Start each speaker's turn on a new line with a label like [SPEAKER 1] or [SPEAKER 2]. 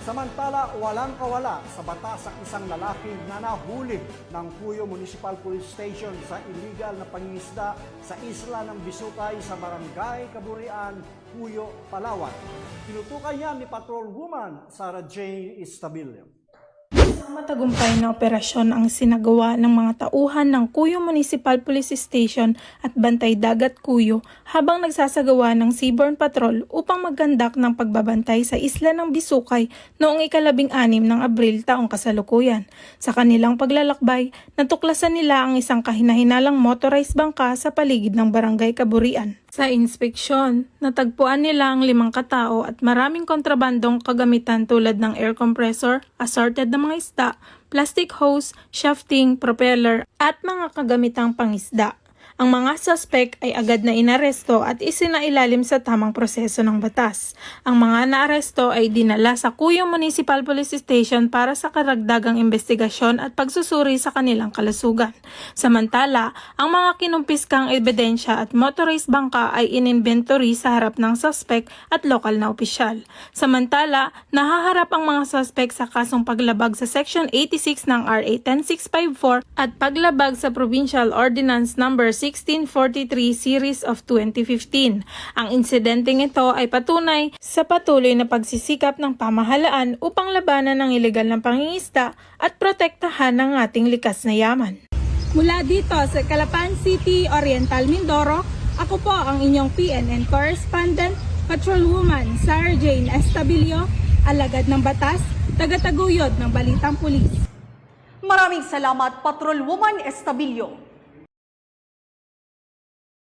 [SPEAKER 1] Samantala, walang kawala sa batas ang isang lalaki na nahuli ng Puyo Municipal Police Station sa illegal na pangingisda sa isla ng Bisukay sa Barangay Kaburian, Puyo, Palawan. Tinutukan niya ni Patrolwoman Sarah Jane Estabilio.
[SPEAKER 2] Matagumpay na operasyon ang sinagawa ng mga tauhan ng Cuyo Municipal Police Station at Bantay Dagat Cuyo habang nagsasagawa ng Seaborne Patrol upang maggandak ng pagbabantay sa isla ng Bisukay noong ikalabing anim ng Abril taong kasalukuyan. Sa kanilang paglalakbay, natuklasan nila ang isang kahinahinalang motorized bangka sa paligid ng Barangay Kaburian. Sa inspeksyon, natagpuan nila ang limang katao at maraming kontrabandong kagamitan tulad ng air compressor, assorted na mga isda, plastic hose, shafting, propeller, at mga kagamitang pangisda. Ang mga suspect ay agad na inaresto at isinailalim sa tamang proseso ng batas. Ang mga naaresto ay dinala sa Cuyo Municipal Police Station para sa karagdagang investigasyon at pagsusuri sa kanilang kalasugan. Samantala, ang mga kinumpiskang ebidensya at motorized bangka ay in-inventory sa harap ng suspect at lokal na opisyal. Samantala, nahaharap ang mga suspect sa kasong paglabag sa Section 86 ng RA 10654 at paglabag sa Provincial Ordinance Number 1643 Series of 2015. Ang insidenteng ito ay patunay sa patuloy na pagsisikap ng pamahalaan upang labanan ng ilegal na pangingisda at protektahan ang ating likas na yaman. Mula dito sa Calapan City, Oriental Mindoro, ako po ang inyong PNN correspondent, Patrolwoman Sarah Jane Estabilio, alagad ng batas, tagataguyod ng Balitang Pulis.
[SPEAKER 3] Maraming salamat, Patrolwoman Estabilio.